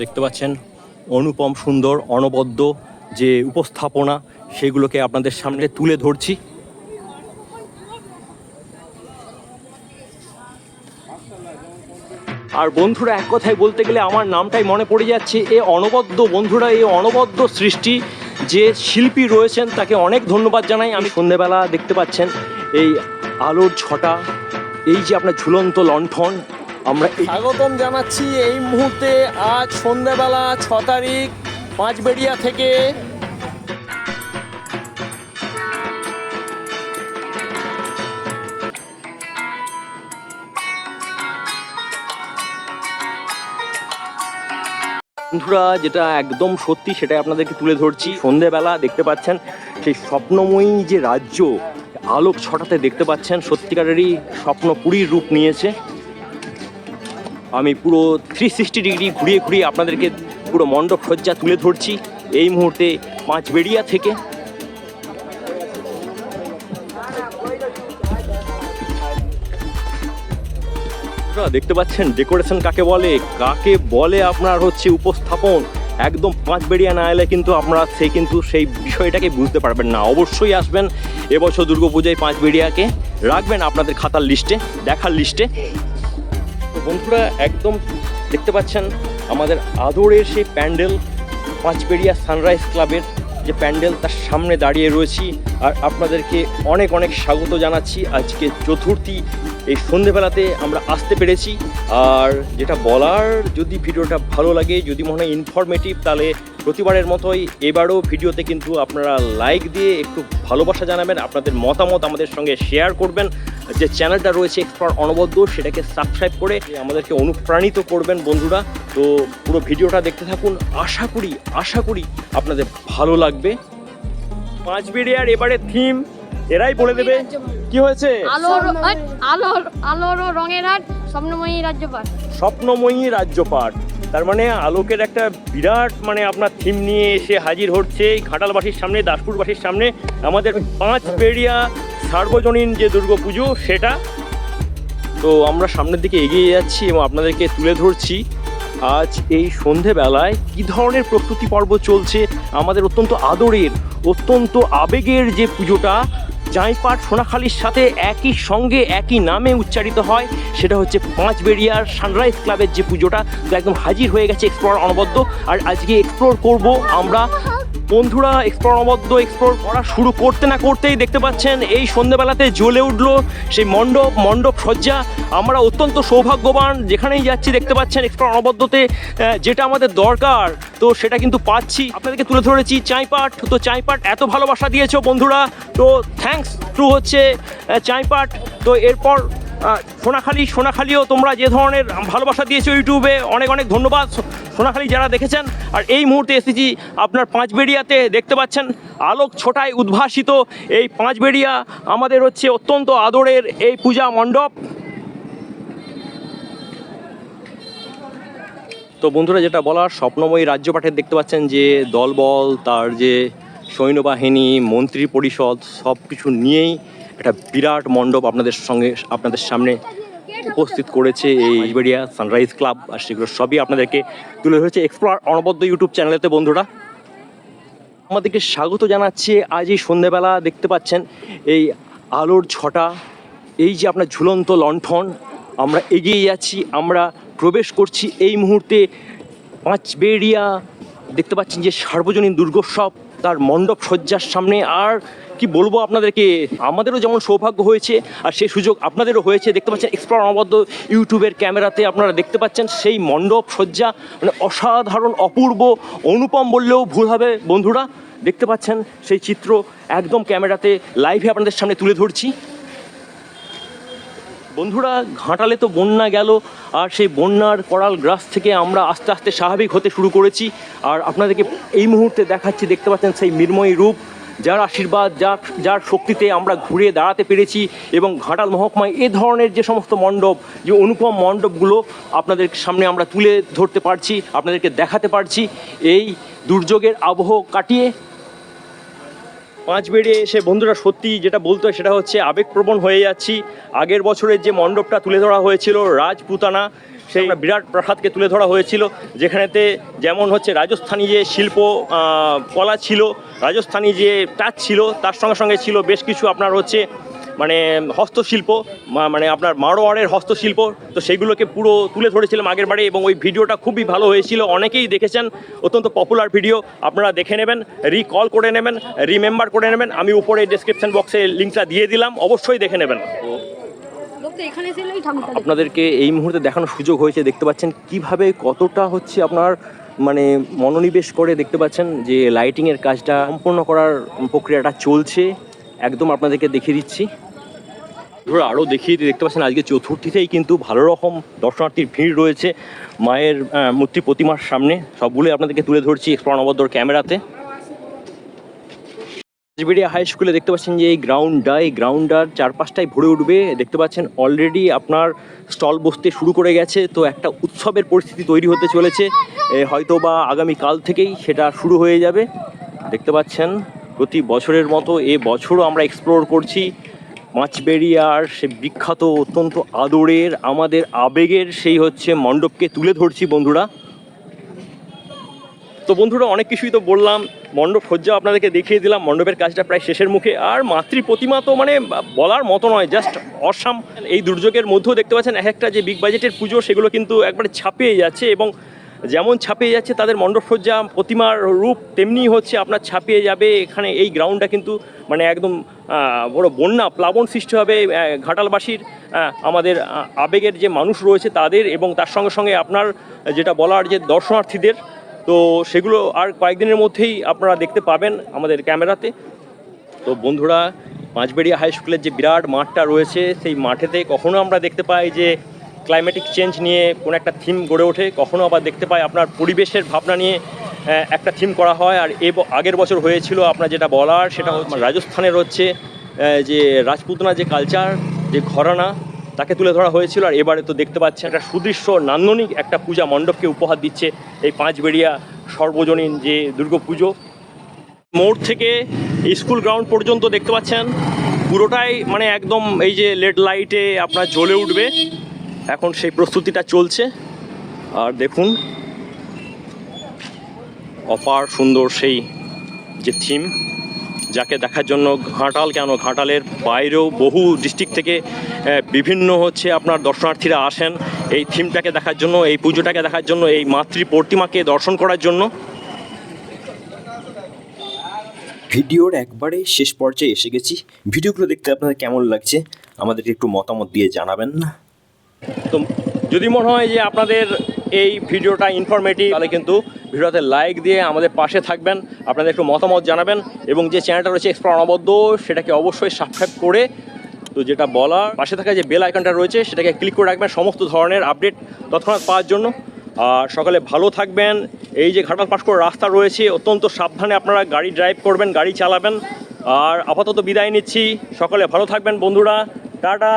দেখতে পাচ্ছেন, অনুপম সুন্দর, অনবদ্য যে উপস্থাপনা, সেগুলোকে আপনাদের সামনে তুলে ধরছি। আর বন্ধুরা, এক কথায় বলতে গেলে আমার নামটাই মনে পড়ে যাচ্ছে, এ অনবদ্য বন্ধুরা এই অনবদ্য সৃষ্টি যে শিল্পী রয়েছেন, তাকে অনেক ধন্যবাদ জানাই। আমি সন্ধেবেলা দেখতে পাচ্ছেন, এই আলোর ছটা, এই যে আপনার ঝুলন্ত লণ্ঠন আমরা স্বাগতম জানাচ্ছি এই মুহূর্তে আজ সন্ধ্যাবেলা ছ তারিখ পাঁচবেড়িয়া থেকে। বন্ধুরা যেটা একদম সত্যি সেটাই আপনাদেরকে তুলে ধরছি। সন্ধেবেলা দেখতে পাচ্ছেন সেই স্বপ্নময়ী যে রাজ্য আলোক ছটাতে দেখতে পাচ্ছেন সত্যিকারেরই স্বপ্নপুরীর রূপ নিয়েছে। আমি পুরো থ্রি সিক্সটি ডিগ্রি ঘুরিয়ে ঘুরিয়ে আপনাদেরকে পুরো মণ্ডপ সজ্জা তুলে ধরছি। এই মুহূর্তে পাঁচ বেড়িয়া থেকে দেখতে পাচ্ছেন ডেকোরেশন কাকে বলে কাকে বলে আপনার হচ্ছে উপস্থাপন। একদম পাঁচ বেরিয়া না এলে কিন্তু আপনারা সেই কিন্তু সেই বিষয়টাকে বুঝতে পারবেন না। অবশ্যই আসবেন। এবছর দুর্গাপূজায় পাঁচ বেরিয়াকে রাখবেন আপনাদের খাতার লিস্টে, দেখার লিস্টে। বন্ধুরা, একদম দেখতে পাচ্ছেন আমাদের আদরের সেই প্যান্ডেল পাঁচবেড়িয়া সানরাইজ ক্লাবের যে প্যান্ডেল, তার সামনে দাঁড়িয়ে রয়েছি। আর আপনাদেরকে অনেক অনেক স্বাগত জানাচ্ছি। আজকে চতুর্থী, এই সন্ধেবেলাতে আমরা আসতে পেরেছি। আর যেটা বলার, যদি ভিডিওটা ভালো লাগে, যদি মনে হয় ইনফরমেটিভ তাহলে প্রতিবারের মতোই এবারও ভিডিওতে কিন্তু আপনারা লাইক দিয়ে একটু ভালোবাসা জানাবেন, আপনাদের মতামত আমাদের সঙ্গে শেয়ার করবেন। যে চ্যানেলটা রয়েছে এক্সপ্লোর অনবদ্য সেটাকে সাবস্ক্রাইব করে আমাদেরকে অনুপ্রাণিত করবেন বন্ধুরা। তো পুরো ভিডিওটা দেখতে থাকুন। আশা করি আশা করি আপনাদের ভালো লাগবে। পাঁচ বেরিয়ার এবারে থিম এরাই বলে দেবে। কি হয়েছে? আলোর আলোর আলোর রঙের হাট স্বপ্নময়ী রাজ্যপাট। স্বপ্নময়ী রাজ্যপাট। তার মানে আলোকের একটা বিরাট মানে আপনার থিম নিয়ে এসে হাজির হচ্ছে এই ঘাটালবাসীর সামনে দাসপুরবাসীর সামনে। আমাদের পাঁচ বেড়িয়া সার্বজনীন যে দুর্গাপুজো সেটা তো আমরা সামনের দিকে এগিয়ে যাচ্ছি এবং আপনাদেরকে তুলে ধরছি আজ এই সন্ধেবেলায় কি ধরনের প্রস্তুতি পর্ব চলছে, আমাদের অত্যন্ত আদরের, অত্যন্ত আবেগের যে পুজোটা, জাঁইপাট সোনাখালির সাথে একই সঙ্গে, একই নামে উচ্চারিত হয়, সেটা হচ্ছে পাঁচবেড়িয়ার সানরাইজ ক্লাবের যে পুজোটা, তো একদম হাজির হয়ে গেছে এক্সপ্লোর অনবদ্য। আর আজকে এক্সপ্লোর করব আমরা বন্ধুরা এক্সপ্লোর অনবদ্য এক্সপ্লোর করা শুরু করতে না করতেই দেখতে পাচ্ছেন, এই সন্ধ্যেবেলাতে জ্বলে উঠল সেই মণ্ডপ মণ্ডপ সজ্জা। আমরা অত্যন্ত সৌভাগ্যবান, যেখানেই যাচ্ছি দেখতে পাচ্ছেন এক্সপ্লোর অনবদ্যতে যেটা আমাদের দরকার। তো সেটা কিন্তু পাচ্ছি। আপনাদেরকে তুলে ধরেছি চাইপাট। তো চাইপাট এত ভালোবাসা দিয়েছ বন্ধুরা। তো থ্যাঙ্কস টু হচ্ছে চাইপাট। তো এরপর সোনাখালি, সোনাখালিও তোমরা যে ধরনের ভালোবাসা দিয়েছ ইউটিউবে, অনেক অনেক ধন্যবাদ সোনাখালি যারা দেখেছেন। আর এই মুহূর্তে এসেছি আপনার পাঁচবেড়িয়াতে দেখতে পাচ্ছেন, আলোক ছোটায় উদ্ভাসিত এই পাঁচবেড়িয়া আমাদের হচ্ছে অত্যন্ত আদরের এই পূজা মণ্ডপ। তো বন্ধুরা, যেটা বলার, স্বপ্নময়ী রাজ্যপাঠের দেখতে পাচ্ছেন যে দলবল, তার যে সৈন্যবাহিনী, মন্ত্রী পরিষদ সব কিছু নিয়েই একটা বিরাট মণ্ডপ আপনাদের সঙ্গে, আপনাদের সামনে উপস্থিত করেছে এই ইজবেরিয়া সানরাইজ ক্লাব, আর সেগুলো সবই আপনাদেরকে তুলে ধরেছে এক্সপ্লোর অনবদ্য ইউটিউব চ্যানেলেতে, বন্ধুরা। আমাদেরকে স্বাগত জানাচ্ছে আজ এই সন্ধেবেলা দেখতে পাচ্ছেন এই আলোর ছটা, এই যে আপনার ঝুলন্ত লণ্ঠন, আমরা এগিয়ে যাচ্ছি, আমরা প্রবেশ করছি এই মুহূর্তে পাঁচবেড়িয়া, দেখতে পাচ্ছেন যে সার্বজনীন দুর্গোৎসব তার মণ্ডপ শয্যার সামনে আর কি বলব আপনাদেরকে, আমাদেরও যেমন সৌভাগ্য হয়েছে আর সেই সুযোগ আপনাদেরও হয়েছে। দেখতে পাচ্ছেন এক্সপ্লোর অনবদ্য ইউটিউবের ক্যামেরাতে আপনারা দেখতে পাচ্ছেন সেই মণ্ডপ শয্যা মানে অসাধারণ, অপূর্ব, অনুপম বললেও ভুল হবে বন্ধুরা। দেখতে পাচ্ছেন সেই চিত্র একদম ক্যামেরাতে লাইভে আপনাদের সামনে তুলে ধরছি। বন্ধুরা, ঘাটালে তো বন্যা গেল, আর সেই বন্যার করাল গ্রাস থেকে আমরা আস্তে আস্তে স্বাভাবিক হতে শুরু করেছি। আর আপনাদেরকে এই মুহূর্তে দেখাচ্ছি, দেখতে পাচ্ছেন সেই মৃন্ময়ী রূপ, যার আশীর্বাদ, যার যার শক্তিতে আমরা ঘুরে দাঁড়াতে পেরেছি। এবং ঘাটাল মহকুমায় এ ধরনের যে সমস্ত মণ্ডপ, যে অনুপম মণ্ডপগুলো আপনাদের সামনে আমরা তুলে ধরতে পারছি, আপনাদেরকে দেখাতে পারছি, এই দুর্যোগের আবহ কাটিয়ে পাঁচ বেড়ে এসে বন্ধুরা সত্যি যেটা বলতে হয় সেটা হচ্ছে আবেগপ্রবণ হয়ে যাচ্ছি। আগের বছরের যে মণ্ডপটা তুলে ধরা হয়েছিল রাজপুতানা সেই বিরাট প্রাসাদকে তুলে ধরা হয়েছিল যেখানেতে যেমন হচ্ছে রাজস্থানী যে শিল্প কলা ছিল রাজস্থানী যে টাচ ছিল তার সঙ্গে সঙ্গে ছিল বেশ কিছু আপনার হচ্ছে মানে হস্তশিল্প মানে আপনার মারোয়ারের হস্তশিল্প তো সেগুলোকে পুরো তুলে ধরেছিলাম আগের বারে এবং ওই ভিডিওটা খুবই ভালো হয়েছিল। অনেকেই দেখেছেন অত্যন্ত পপুলার ভিডিও আপনারা দেখে নেবেন রিকল করে নেবেন রিমেম্বার করে নেবেন। আমি উপরে ডেসক্রিপশন বক্সে লিঙ্কটা দিয়ে দিলাম অবশ্যই দেখে নেবেন। আপনাদেরকে এই মুহূর্তে দেখানোর সুযোগ হয়েছে দেখতে পাচ্ছেন কীভাবে কতটা হচ্ছে আপনার মানে মনোনিবেশ করে দেখতে পাচ্ছেন যে লাইটিংয়ের কাজটা সম্পূর্ণ করার প্রক্রিয়াটা চলছে। একদম আপনাদেরকে দেখিয়ে দিচ্ছি। ধরো আরও দেখিয়ে দেখতে পাচ্ছেন, আজকে চতুর্থীতেই কিন্তু ভালো রকম দর্শনার্থীর ভিড় রয়েছে মায়ের মূর্তি প্রতিমার সামনে। সবগুলোই আপনাদেরকে তুলে ধরছি প্রণবদ্দর ক্যামেরাতে। রাজবেড়িয়া হাই স্কুলে দেখতে পাচ্ছেন যে এই গ্রাউন্ডটা এই গ্রাউন্ডটার চারপাশটাই ভরে উঠবে। দেখতে পাচ্ছেন অলরেডি আপনার স্টল বসতে শুরু করে গেছে। তো একটা উৎসবের পরিস্থিতি তৈরি হতে চলেছে। হয়তো বা আগামী কাল থেকেই সেটা শুরু হয়ে যাবে। দেখতে পাচ্ছেন, প্রতি বছরের মতো এ বছরও আমরা এক্সপ্লোর করছি। মাছবেড়িয়ার সে বিখ্যাত, অত্যন্ত আদরের, আমাদের আবেগের সেই হচ্ছে মণ্ডপকে তুলে ধরছি বন্ধুরা। তো বন্ধুরা, অনেক কিছুই তো বললাম। মণ্ডপ সজ্জা আপনাদেরকে দেখিয়ে দিলাম। মণ্ডপের কাজটা প্রায় শেষের মুখে। আর মাতৃ প্রতিমা তো মানে বলার মতো নয় জাস্ট অসাম এই দুর্যোগের মধ্যেও দেখতে পাচ্ছেন, এক একটা যে বিগ বাজেটের পুজো, সেগুলো কিন্তু একবারে ছাপিয়ে যাচ্ছে এবং যেমন ছাপিয়ে যাচ্ছে তাদের মণ্ডপ সজ্জা প্রতিমার রূপ, তেমনি হচ্ছে আপনার ছাপিয়ে যাবে এখানে এই গ্রাউন্ডটা কিন্তু মানে একদম বড় বন্যা, প্লাবন সৃষ্টি হবে ঘাটালবাসীর আমাদের আবেগের যে মানুষ রয়েছে তাদের এবং তার সঙ্গে সঙ্গে আপনার, যেটা বলার যে দর্শনার্থীদের, তো সেগুলো আর কয়েকদিনের মধ্যেই আপনারা দেখতে পাবেন আমাদের ক্যামেরাতে। তো বন্ধুরা পাঁচবেড়িয়া হাই স্কুলের যে বিরাট মাঠটা রয়েছে, সেই মাঠেতে কখনো আমরা দেখতে পাই যে ক্লাইমেটিক চেঞ্জ নিয়ে কোনো একটা থিম গড়ে ওঠে কখনো আবার দেখতে পাই আপনার পরিবেশের ভাবনা নিয়ে একটা থিম করা হয়। আর এ আগের বছর হয়েছিল আপনার যেটা বলার সেটা হচ্ছে রাজস্থানের হচ্ছে যে রাজপুতনা যে কালচার যে ঘরানা তাকে তুলে ধরা হয়েছিল। আর এবারে তো দেখতে পাচ্ছেন একটা সুদৃশ্য নান্দনিক একটা পূজা মণ্ডপকে উপহার দিচ্ছে এই পাঁচবেড়িয়া সর্বজনীন যে দুর্গাপুজো। মোড় থেকে স্কুল গ্রাউন্ড পর্যন্ত দেখতে পাচ্ছেন। পুরোটাই মানে একদম এই যে লেড লাইটে আপনার জ্বলে উঠবে। এখন সেই প্রস্তুতিটা চলছে। আর দেখুন, অপার সুন্দর সেই যে থিম, যাকে দেখার জন্য ঘাটাল কেন? ঘাটালের বাইরেও বহু ডিস্ট্রিক্ট থেকে বিভিন্ন হচ্ছে আপনার দর্শনার্থীরা আসেন এই থিমটাকে দেখার জন্য, এই পুজোটাকে দেখার জন্য, এই মাতৃ প্রতিমাকে দর্শন করার জন্য। ভিডিওর একবারে শেষ পর্যায়ে এসে গেছি। ভিডিওগুলো দেখতে আপনাদের কেমন লাগছে, আমাদেরকে একটু মতামত দিয়ে জানাবেন। না তো যদি মনে হয় যে আপনাদের এই ভিডিওটা ইনফরমেটিভ তাহলে কিন্তু ভিডিওতে লাইক দিয়ে আমাদের পাশে থাকবেন, আপনাদের একটু মতামত জানাবেন এবং যে চ্যানেলটা রয়েছে এক্সপ্লোর অনবদ্য, সেটাকে অবশ্যই সাবস্ক্রাইব করে তো যেটা বলার, পাশে থাকা যে বেল আইকনটা রয়েছে, সেটাকে ক্লিক করে রাখবেন, সমস্ত ধরনের আপডেট তৎক্ষণাৎ পাওয়ার জন্য। আর সকালে ভালো থাকবেন, এই যে ঘাটাল করে রাস্তা রয়েছে, অত্যন্ত সাবধানে আপনারা গাড়ি ড্রাইভ করবেন, গাড়ি চালাবেন। আর আপাতত বিদায় নিচ্ছি, সকালে ভালো থাকবেন বন্ধুরা, টাটা।